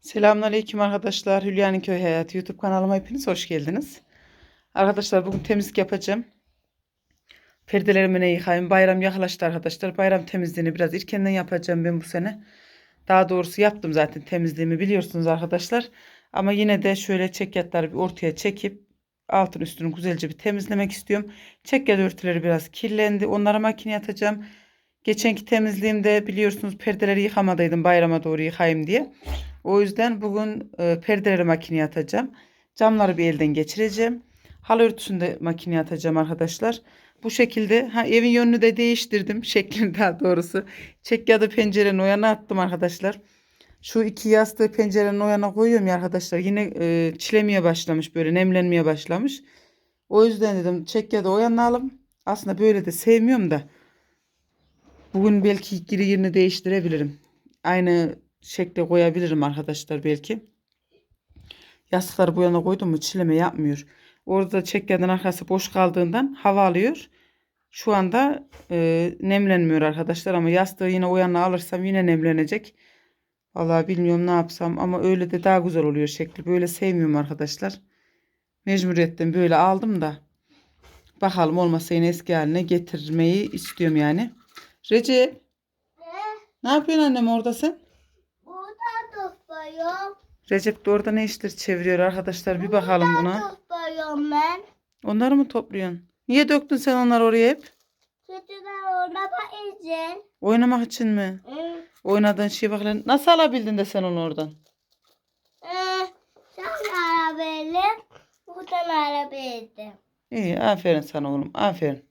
Selamünaleyküm arkadaşlar. Hülya'nın Köy Hayatı YouTube kanalıma hepiniz hoş geldiniz. Arkadaşlar bugün temizlik yapacağım. Perdelerimi ne yıkayayım. Bayram yaklaştı arkadaşlar. Bayram temizliğini biraz erkenden yapacağım ben bu sene. Daha doğrusu yaptım zaten temizliğimi biliyorsunuz arkadaşlar. Ama yine de şöyle çekyatları bir ortaya çekip altın üstünü güzelce bir temizlemek istiyorum. Çekyat örtüleri biraz kirlendi. Onları makineye atacağım. Geçenki temizliğimde biliyorsunuz perdeleri yıkamadaydım bayrama doğru yıkayayım diye. O yüzden bugün e, perdeleri makineye atacağım. Camları bir elden geçireceğim. Halı örtüsünü de makineye atacağım arkadaşlar. Bu şekilde ha, evin yönünü de değiştirdim. Şeklini daha doğrusu. Çekyadı pencerenin o attım arkadaşlar. Şu iki yastığı pencerenin o koyuyorum ya arkadaşlar. Yine e, çilemeye başlamış böyle nemlenmeye başlamış. O yüzden dedim çekyadı o yana alalım. Aslında böyle de sevmiyorum da. Bugün belki geri yerini değiştirebilirim. Aynı şekle koyabilirim arkadaşlar belki. Yastıkları bu yana koydum mu çileme yapmıyor. Orada çekyadan arkası boş kaldığından hava alıyor. Şu anda e, nemlenmiyor arkadaşlar ama yastığı yine o yana alırsam yine nemlenecek. Vallahi bilmiyorum ne yapsam ama öyle de daha güzel oluyor şekli. Böyle sevmiyorum arkadaşlar. Mecburiyetten böyle aldım da. Bakalım olmasa yine eski haline getirmeyi istiyorum yani. Recep ne yapıyorsun annem orada sen? Topluyorum. Recep de orada ne işler çeviriyor arkadaşlar bir bakalım buna. Topluyorum ben. Onları mı topluyorsun? Niye döktün sen onları oraya hep? Çocuklar ona izin. Oynamak için mi? Hı. Oynadığın şey bak lan. Nasıl alabildin de sen onu oradan? Ee, sen arabayla buradan arabaydı. İyi aferin sana oğlum aferin.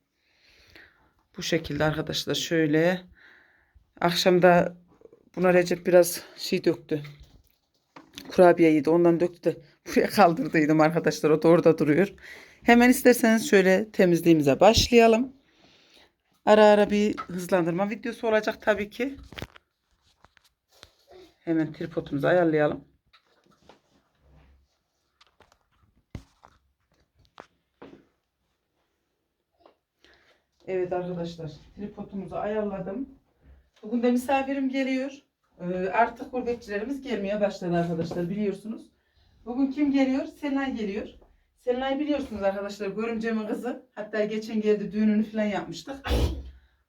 Bu şekilde arkadaşlar şöyle. Akşamda buna Recep biraz şey döktü. Kurabiye yedi ondan döktü de buraya kaldırdıydım arkadaşlar o da orada duruyor. Hemen isterseniz şöyle temizliğimize başlayalım. Ara ara bir hızlandırma videosu olacak tabii ki. Hemen tripodumuzu ayarlayalım. Evet arkadaşlar tripodumuzu ayarladım. Bugün de misafirim geliyor. Ee, artık gurbetçilerimiz gelmeye başladı arkadaşlar biliyorsunuz. Bugün kim geliyor? Selenay geliyor. Selenay biliyorsunuz arkadaşlar görümcemin kızı. Hatta geçen geldi düğününü falan yapmıştık.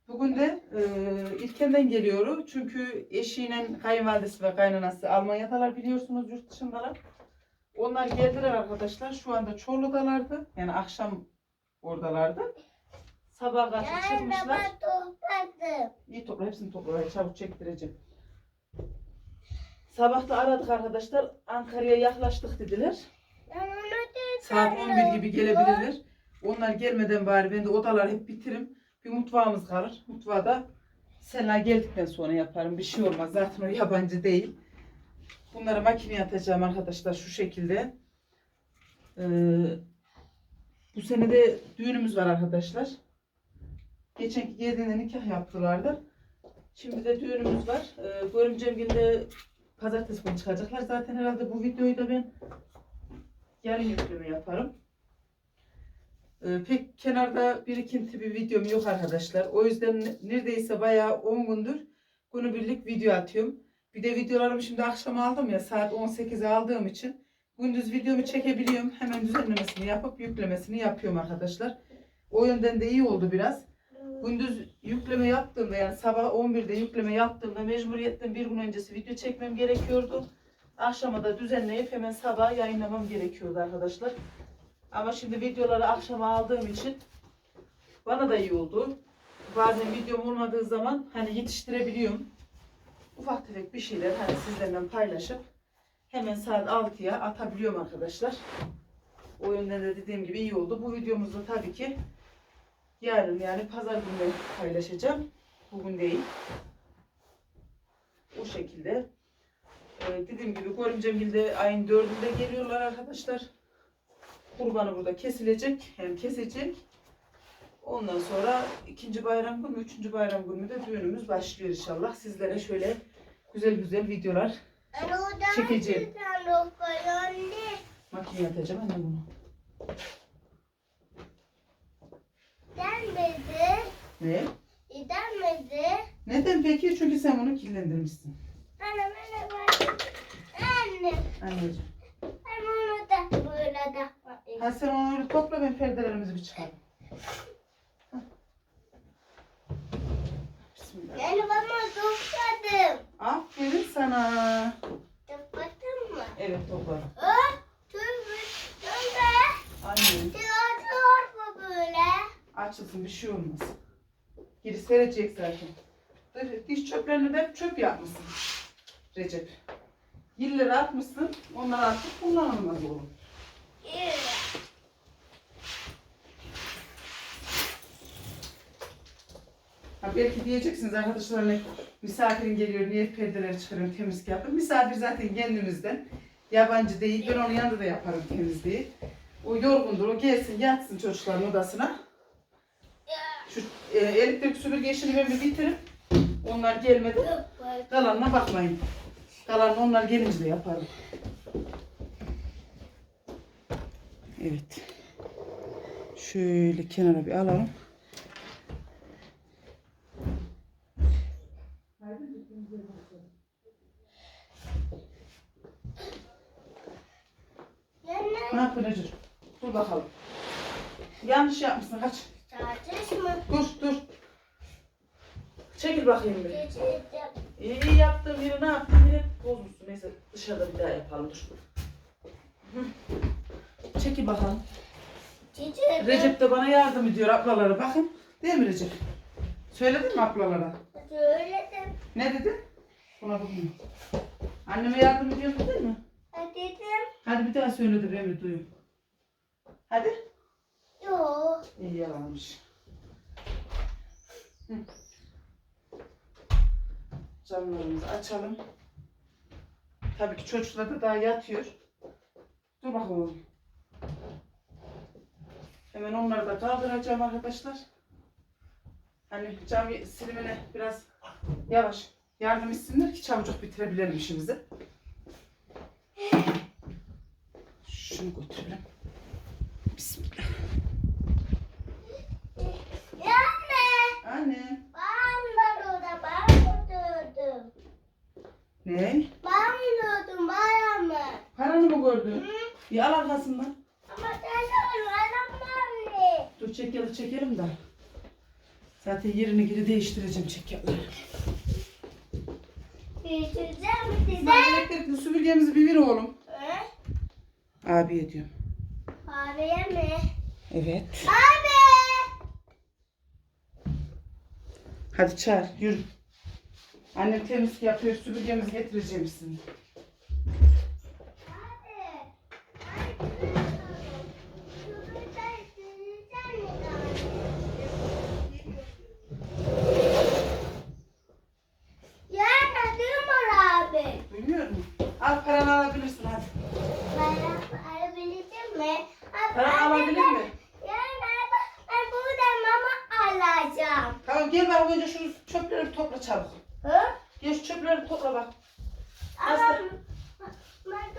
Bugün de e, İlken'den geliyor. Çünkü eşiyle kayınvalidesi ve kaynanası Almanya'dalar biliyorsunuz yurt dışındalar. Onlar geldiler arkadaşlar. Şu anda Çorlu'dalardı. Yani akşam oradalardı. Sabah karşı çıkmışlar. ben topladım. İyi topla hepsini topla. Çabuk çektireceğim. Sabah da aradık arkadaşlar. Ankara'ya yaklaştık dediler. Saat 11 gibi gelebilirler. Onlar gelmeden bari ben de odaları hep bitirim. Bir mutfağımız kalır. Mutfağı da Sena geldikten sonra yaparım. Bir şey olmaz. Zaten o yabancı değil. Bunları makineye atacağım arkadaşlar şu şekilde. Ee, bu sene de düğünümüz var arkadaşlar. Geçenki geldiğinde nikah yaptılardı. Şimdi de düğünümüz var. Ee, Görümcem günde pazartesi günü çıkacaklar. Zaten herhalde bu videoyu da ben yarın yükleme yaparım. Ee, pek kenarda birikinti bir videom yok arkadaşlar. O yüzden ne- neredeyse bayağı 10 gündür günübirlik video atıyorum. Bir de videolarımı şimdi akşam aldım ya saat 18'e aldığım için gündüz videomu çekebiliyorum. Hemen düzenlemesini yapıp yüklemesini yapıyorum arkadaşlar. O yönden de iyi oldu biraz. Gündüz yükleme yaptığımda yani sabah 11'de yükleme yaptığımda mecburiyetten bir gün öncesi video çekmem gerekiyordu. Akşama da düzenleyip hemen sabah yayınlamam gerekiyordu arkadaşlar. Ama şimdi videoları akşama aldığım için bana da iyi oldu. Bazen videom olmadığı zaman hani yetiştirebiliyorum. Ufak tefek bir şeyler hani sizlerle paylaşıp hemen saat 6'ya atabiliyorum arkadaşlar. O yönden de dediğim gibi iyi oldu. Bu videomuzda tabii ki yarın yani pazar günü paylaşacağım. Bugün değil. O şekilde. Ee, dediğim gibi Görümcemgil de ayın dördünde geliyorlar arkadaşlar. Kurbanı burada kesilecek. Hem kesecek. Ondan sonra ikinci bayram günü, üçüncü bayram günü de düğünümüz başlıyor inşallah. Sizlere şöyle güzel güzel videolar Çekeceğim. makineye atacağım anne bunu. Denmedi. Ne? Denmedi. Neden peki? Çünkü sen bunu kirlendirmişsin. Anne bana bak. Anne. Anneciğim. Ben onu da böyle takmalıyım. Ha sen onu öyle topla ben perdelerimizi bir çıkarayım. Hah. Bismillah. Yani bana topladım. Aferin sana. Topladın mı? Evet topladım. Aa. Annem Tiyatro mu böyle? Açılsın bir şey olmaz. Geri serecek zaten. Diş çöplerini de çöp yapmışsın. Recep. Yılları atmışsın. Onlar artık kullanılmaz oğlum. Ha, belki diyeceksiniz arkadaşlar hani misafirin geliyor niye perdeleri çıkarıyorum temizlik yapıyorum. Misafir zaten kendimizden. Yabancı değil. Ben onun yanında da yaparım temizliği. O yorgundur. O gelsin yatsın çocukların odasına. E, elektrik süpürge işini ben bir bitirip onlar gelmeden kalanına bakmayın. Kalanını onlar gelince de yaparım. Evet. Şöyle kenara bir alalım. Nene, Ne yapın Ecur? Dur bakalım. Yanlış yapmışsın kaç. tartış mı? Dur dur. Çekil bakayım bir. Geçeceğim. İyi iyi yaptığım yeri ne yaptın yine bozmuşsun. Neyse dışarıda bir daha yapalım dur. Hı. Çekil bakalım. Geçeceğim. Recep de bana yardım ediyor ablalara bakın. Değil mi Recep? Söyledin mi ablalara? Söyledim. Ne dedin? Buna bakayım. Anneme yardım ediyorsun değil mi? Dedim. Hadi bir daha söyle de ben duyayım. Hadi. Yok. İyi yalanmış. Hı. Camlarımızı açalım. Tabii ki çocuklar da daha yatıyor. Dur bakalım. Hemen onları da kaldıracağım arkadaşlar. Hani cam silimine biraz yavaş yardım etsinler ki çabucak bitirebilelim işimizi. Şunu götürelim. Bismillah. Anne. Anne. Ben orada ben oturdum. Ne? Ben oturdum bana mı? Paranı mı gördün? Hı? Bir al arkasından. Ama sen de bana mı? Çekyalı çekelim de. Zaten yerini geri değiştireceğim çekyaları. Geçeceğim Sen size. elektrikli süpürgemizi bir ver oğlum. Hı? Abi diyorum. Abiye mi? Evet. Abi. Hadi çağır yürü. Annem temizlik yapıyor süpürgemizi getireceğim şimdi. Abi. Şurada sileceğim Ya dedim abi. Duymuyor musun? Al paranı alabilirsin hadi. Ben alabilir mi? Abi, Paranı anne, alabilir ben- mi? Yani ben, ben buradan mama Tamam gel bak önce şu çöpleri topla çabuk. Hı? Gel şu çöpleri topla bak. Ama Nasıl? ben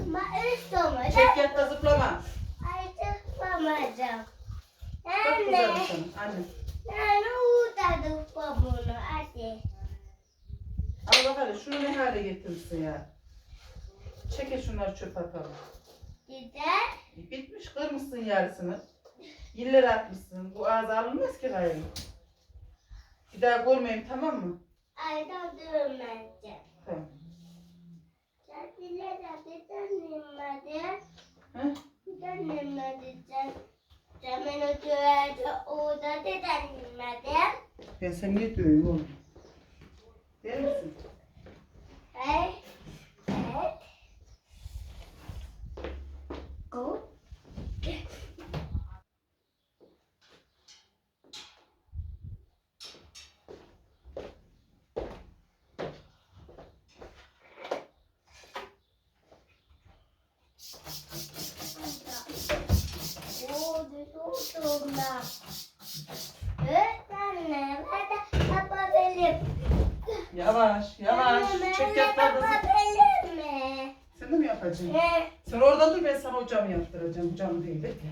ben istemedim. Çekyatta zıplama. Ay zıplamayacağım. Anne. Anne. Yani burada zıpla bunu hadi. Al bak hadi şunu ne hale getirmişsin ya. Çeke şunları çöpe atalım. Gider. Bitmiş kırmışsın yarısını. Yılları atmışsın. Bu ağza alınmaz ki gayrı. Bir daha görmeyeyim tamam mı? Ayda durmayacağım. Tamam. Çatılar hadi dönmedi. Hı? Dönmedi. Zaman oturdu orada da dönmedi. Ben seni niye dövüyorum oğlum? Değil misin? Hey. Evet. Go. Oh, this is so nice. Öğretmenle ben de yapabilirim. Yavaş yavaş. Çekyatlarda zıp. Yapabilir mi? Sen de mi yapacaksın? Ne? Sen orada dur ben sana o camı yaptıracağım. Bu camı değil bekle.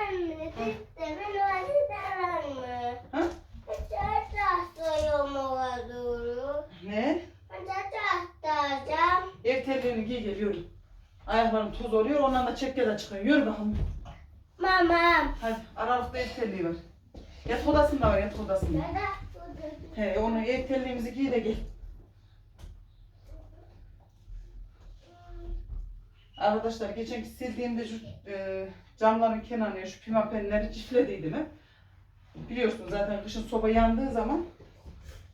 Anne, sistemi var mı? Ha? Kaç tahtayım olur? Ne? Kaç tahtayacağım? Ev terliğini giy geliyorum. Ayaklarım toz oluyor. Ondan da çekke de çıkıyor. Yürü bakalım. Mama. Hadi aralıkta ev terliği var. Yatak odasında var yatak odasında. He onu ev terliğimizi giy de gel. Arkadaşlar geçen sildiğimde şu e, camların kenarına şu pimapenleri çiftlediydim hep. Biliyorsunuz zaten kışın soba yandığı zaman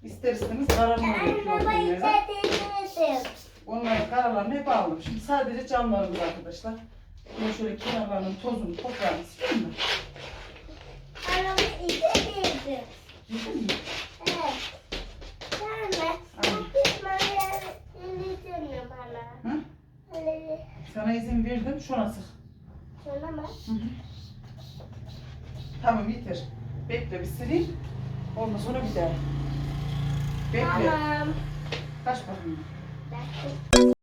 ister istemez kararmıyor Anne baba içeride Onların karalarını hep aldım. Şimdi sadece camlarımız arkadaşlar. Bunu şöyle kenarlarının tozunu, toprağını sileyim mi? Anamı içeride. Yıkayım mı? Evet. Anne. Anne. Biz bana. Hı? Sana izin verdim. Şuna sık. şuna mı? Tamam yeter. Bekle bir sileyim. Ondan sonra bir daha. Bekle. Tamam. Kaç bakayım. Bekle.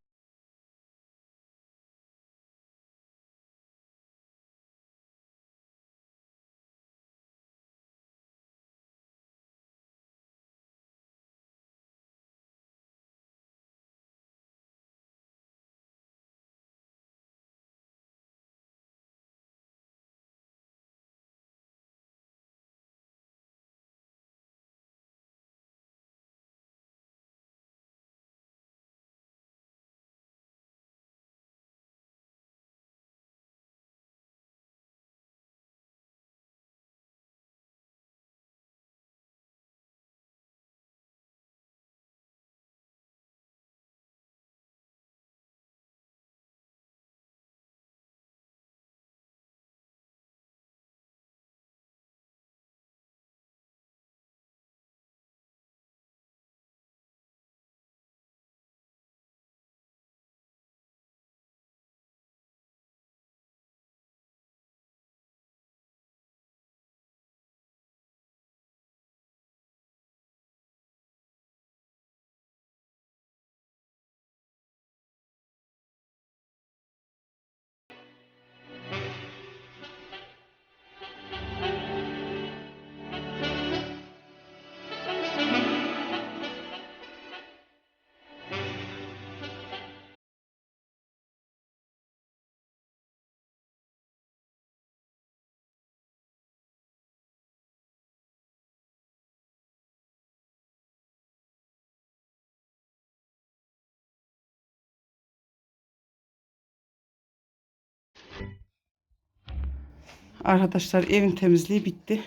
Arkadaşlar evin temizliği bitti.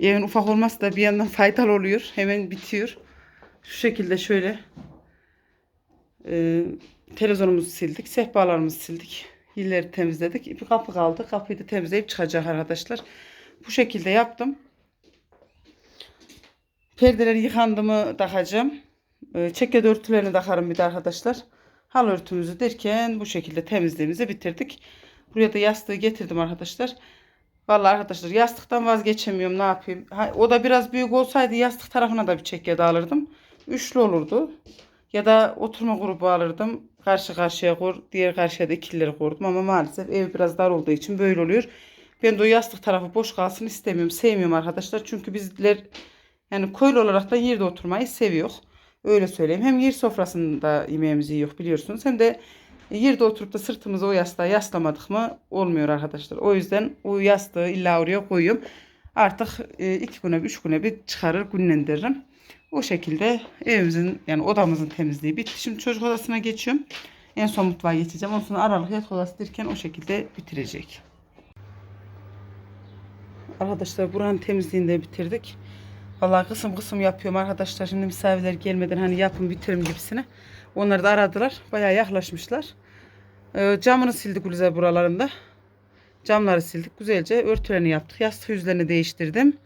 Evin ufak olması da bir yandan faydalı oluyor. Hemen bitiyor. Şu şekilde şöyle e, televizyonumuzu sildik. Sehpalarımızı sildik. Hilleri temizledik. Bir kapı kaldı. Kapıyı da temizleyip çıkacak arkadaşlar. Bu şekilde yaptım. Perdeleri yıkandı mı takacağım. E, çekyat örtülerini takarım bir de arkadaşlar. Hal örtümüzü derken bu şekilde temizliğimizi bitirdik. Buraya da yastığı getirdim arkadaşlar. Vallahi arkadaşlar yastıktan vazgeçemiyorum ne yapayım. Ha, o da biraz büyük olsaydı yastık tarafına da bir çekyat alırdım. Üçlü olurdu. Ya da oturma grubu alırdım. Karşı karşıya kur. Diğer karşıya da ikilileri kurdum. Ama maalesef ev biraz dar olduğu için böyle oluyor. Ben de o yastık tarafı boş kalsın istemiyorum. Sevmiyorum arkadaşlar. Çünkü bizler yani köylü olarak da yerde oturmayı seviyor. Öyle söyleyeyim. Hem yer sofrasında yemeğimizi yiyor biliyorsunuz. Hem de yerde oturup da sırtımızı o yastığa yaslamadık mı olmuyor arkadaşlar. O yüzden o yastığı illa oraya koyuyorum. Artık e, iki güne üç güne bir çıkarır günlendiririm. O şekilde evimizin yani odamızın temizliği bitti. Şimdi çocuk odasına geçiyorum. En son mutfağa geçeceğim. Ondan sonra aralık yatak odası derken o şekilde bitirecek. Arkadaşlar buranın temizliğini de bitirdik. Vallahi kısım kısım yapıyorum arkadaşlar. Şimdi misafirler gelmeden hani yapın bitirim gibisine. Onları da aradılar. Bayağı yaklaşmışlar. Ee, camını sildik Gülizar buralarında. Camları sildik. Güzelce örtülerini yaptık. Yastık yüzlerini değiştirdim.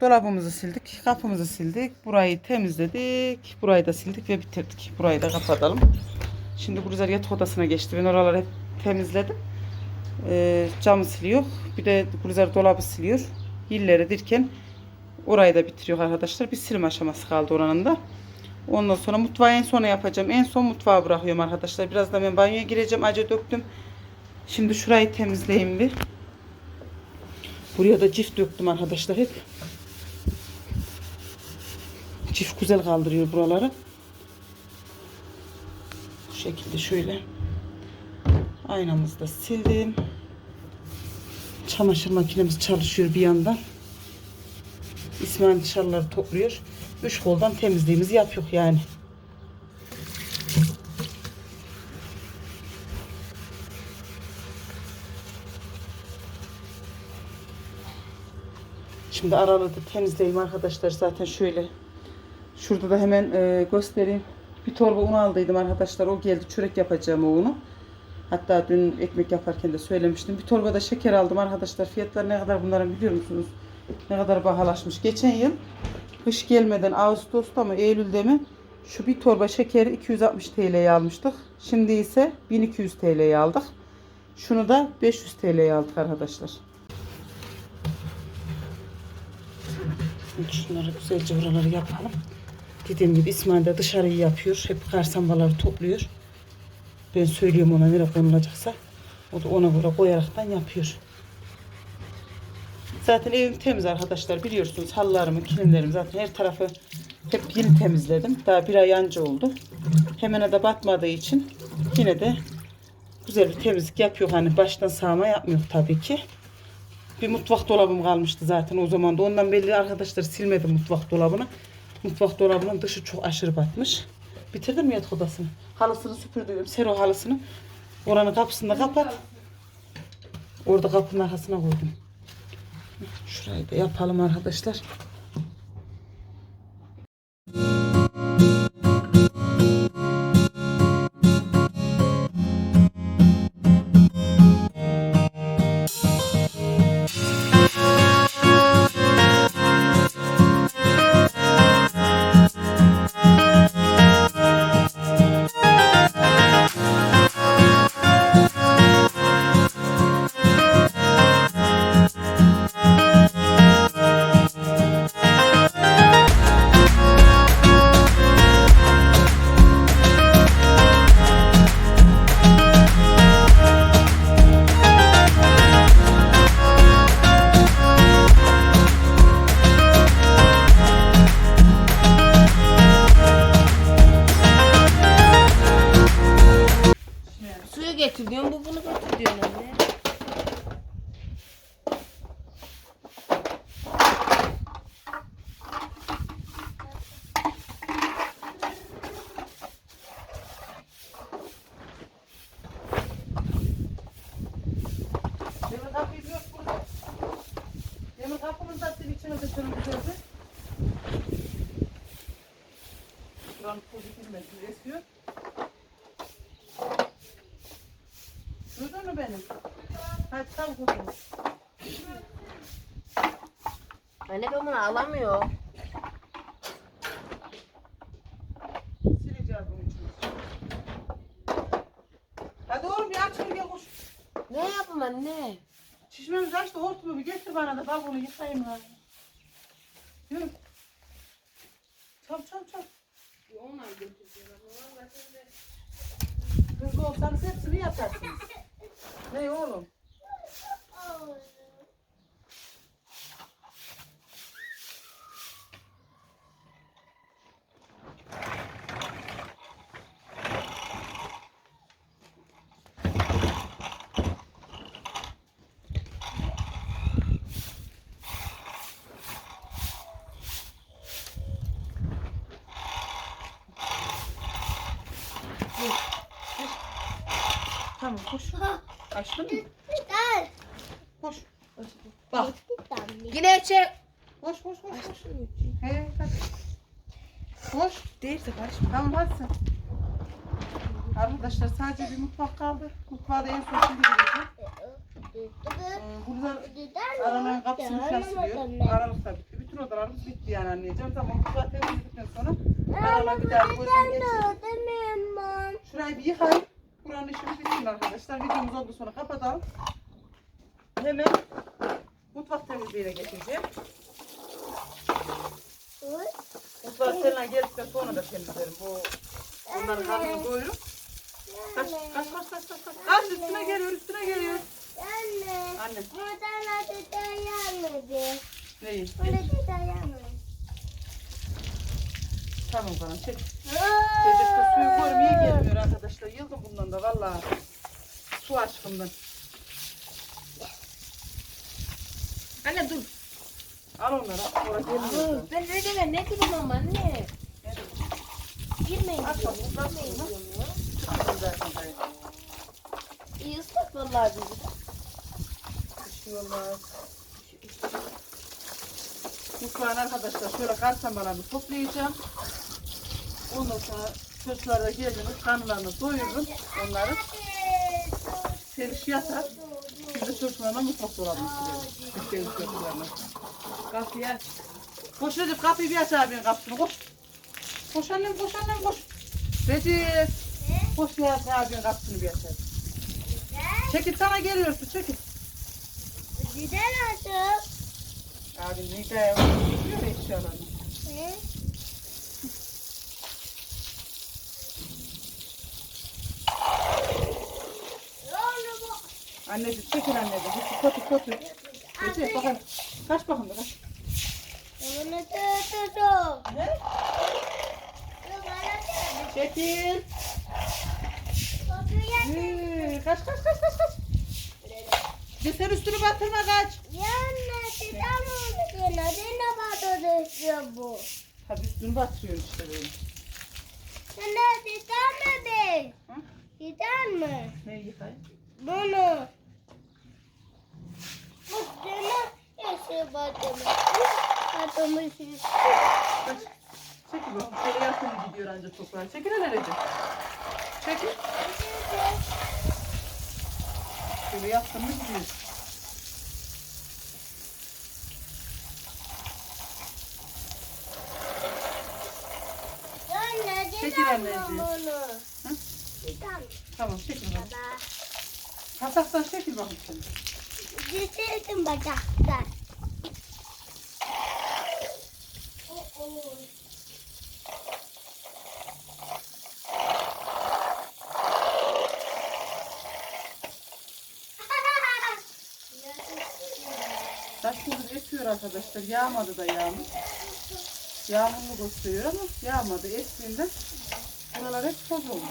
Dolabımızı sildik. Kapımızı sildik. Burayı temizledik. Burayı da sildik ve bitirdik. Burayı da kapatalım. Şimdi Gülizar yatak odasına geçti. Ben oraları hep temizledim. Ee, camı siliyor. Bir de Gülizar dolabı siliyor. Hilleri dirken orayı da bitiriyor arkadaşlar. Bir silim aşaması kaldı oranın da. Ondan sonra mutfağı en sona yapacağım. En son mutfağı bırakıyorum arkadaşlar. Biraz da ben banyoya gireceğim. Acı döktüm. Şimdi şurayı temizleyeyim bir. Buraya da cif döktüm arkadaşlar hep. Cif güzel kaldırıyor buraları. Bu şekilde şöyle. Aynamızı da sildim. Çamaşır makinemiz çalışıyor bir yandan. İsmail dışarıları topluyor. Üç koldan temizliğimizi yapıyor yani. Şimdi aralığı temizleyeyim arkadaşlar. Zaten şöyle. Şurada da hemen e, göstereyim. Bir torba un aldıydım arkadaşlar. O geldi. Çörek yapacağım o unu. Hatta dün ekmek yaparken de söylemiştim. Bir torba da şeker aldım arkadaşlar. Fiyatlar ne kadar bunların biliyor musunuz? Ne kadar pahalaşmış. Geçen yıl kış gelmeden Ağustos'ta mı Eylül'de mi şu bir torba şekeri 260 TL'ye almıştık. Şimdi ise 1200 TL'ye aldık. Şunu da 500 TL'ye aldık arkadaşlar. Şunları güzelce buraları yapalım. Dediğim gibi İsmail de dışarıyı yapıyor. Hep karsambaları topluyor. Ben söylüyorum ona nereye konulacaksa. O da ona göre koyaraktan yapıyor. Zaten evim temiz arkadaşlar biliyorsunuz. Halılarımı, kilimlerimi zaten her tarafı hep yeni temizledim. Daha bir ay anca oldu. Hemen de batmadığı için yine de güzel bir temizlik yapıyor. Hani baştan sağma yapmıyor tabii ki. Bir mutfak dolabım kalmıştı zaten o zaman da. Ondan belli arkadaşlar silmedim mutfak dolabını. Mutfak dolabının dışı çok aşırı batmış. Bitirdim mi yatak odasını? Halısını süpürdüm. Sero halısını. Oranın kapısını da kapat. Orada kapının arkasına koydum. Şurayı da yapalım arkadaşlar. Tam kuzum. Anne ben bunu alamıyorum. Sileceğiz bunun için. Hadi oğlum bir aç şunu gel koş. Ne yapayım anne? Çişmemizi aç da hortumu bir getir bana da bak onu yıkayayım ben. Yürü. Çabuk çabuk çabuk. Hızlı olsanız hepsini yaparsınız. Ne oğlum? Tamam koş. Açtın mı? Gel. Koş. Bak. Yine çek. Koş koş koş. koş. He hadi. Koş. Değilse kaç. Tamam hadi sen. Arkadaşlar sadece bir mutfak kaldı. Mutfağa da en son şimdi gireceğim. Ee, Buradan araların kapısını siliyor. Aralıkta bitti. Bütün odalarımız bitti yani anneciğim. Tamam mutfağı temizledikten sonra aralığa bir daha gözden geçelim. Şurayı bir yıkayıp buranın işimiz bitsin arkadaşlar. Videomuz oldu sonra kapatalım. Hemen mutfak temizliğine geçeceğim. Mutfağı seninle geldikten sonra da temizlerim. Bu onların karnını doyurup. Kaç kaç kaç kaç kaç. kaç. Kaç üstüne geliyor üstüne geliyor. Anne. Anne. Buradan adı dayanmadı. Neyi? Burada dayanmadı. Tamam bana çek. Çocukta suyu koymaya gelmiyor arkadaşlar. Yıldım bundan da valla. Su aşkımdan. Anne dur. Al onları. Sonra gelmiyor. Ben ne demek ne dedim ama anne. Girmeyin diyorum ya. Zaten dayı. İyi ıslat vallahi bizi. Olmaz. Mutfağın arkadaşlar şöyle kartamalarını toplayacağım. Ondan sonra çocuklar da geldiniz karnlarını doyururum onları. Seriş yatar. Çocuklarla mutfak dolabını sileriz. Müşteri çocuklarla. Kapıyı aç. Koş Recep kapıyı bir aç abinin kapısını koş. Koş annem koş annem koş. Recep. Koş ya abinin kapısını bir aç. Çekil sana geliyorsun çekil. Gider artık. Abi? Biliyor eşyalarını. Ne? Ne oldu Anneciğim çekil anneciğim. Hadi kotu kotu. Recep bakalım. Kaç bakalım kaç. Bunu tutuyorum. Ne? Çekil. Kokuya Ee, kaç kaç kaç kaç kaç. Sen üstünü batırma kaç. Yanına titan oldu yine. Yine bana düşüyor bu. Tabii üstünü batırıyor işte böyle. Sana titan mı be? Hı? Titan mı? Ne yıkayın? Bunu. Yeşil batımı. Batımı süs. Kaç. Çekil bakalım. Şöyle yakın gidiyor ancak toprağa. Çekil hele Recep. Çekil. Şöyle yaptın mı gidiyor. Çekil anneciğim. Hı? Tamam çekil bakalım. Baba. Kasaktan çekil bakalım bacaktan. Taş kuzu esiyor arkadaşlar. Yağmadı da yağmur. Yağmurlu gösteriyor ama yağmadı. Estiğinde buralar hep toz olmuş.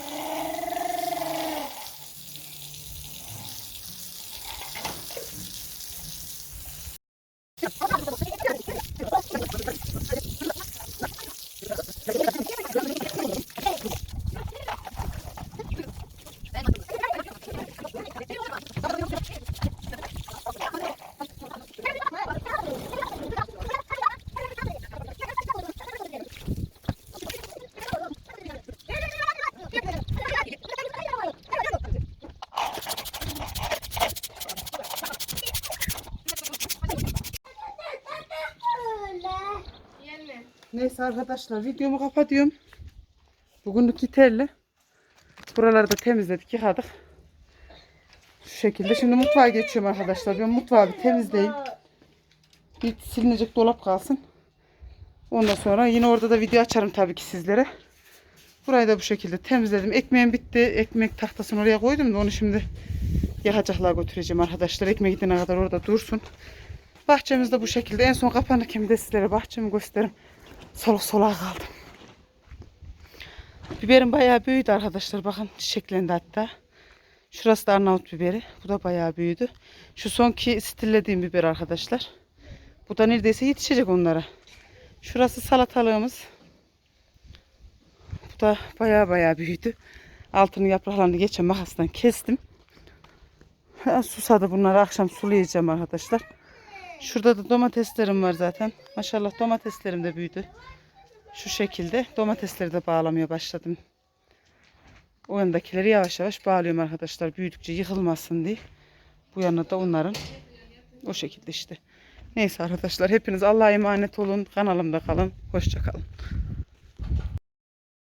Öyle. Neyse arkadaşlar videomu kapatıyorum. Bugünlük yeterli. Buraları da temizledik, yıkadık. Şu şekilde. Şimdi mutfağa geçiyorum arkadaşlar. Ben mutfağı bir temizleyeyim. Bir silinecek dolap kalsın. Ondan sonra yine orada da video açarım tabii ki sizlere. Burayı da bu şekilde temizledim. Ekmeğim bitti. Ekmek tahtasını oraya koydum da onu şimdi yakacaklığa götüreceğim arkadaşlar. Ekmek gidene kadar orada dursun. Bahçemiz de bu şekilde. En son kapanırken de sizlere bahçemi gösteririm. Soluk soluğa kaldım. Biberim bayağı büyüdü arkadaşlar. Bakın çiçeklendi hatta. Şurası da Arnavut biberi. Bu da bayağı büyüdü. Şu sonki stillediğim biber arkadaşlar. Bu da neredeyse yetişecek onlara. Şurası salatalığımız. Bu da bayağı bayağı büyüdü. Altını yapraklarını geçen makasdan kestim. Susadı bunları akşam sulayacağım arkadaşlar. Şurada da domateslerim var zaten. Maşallah domateslerim de büyüdü. Şu şekilde domatesleri de bağlamaya başladım. O yandakileri yavaş yavaş bağlıyorum arkadaşlar. Büyüdükçe yıkılmasın diye. Bu yana da onların. O şekilde işte. Neyse arkadaşlar hepiniz Allah'a emanet olun. Kanalımda kalın. Hoşça kalın.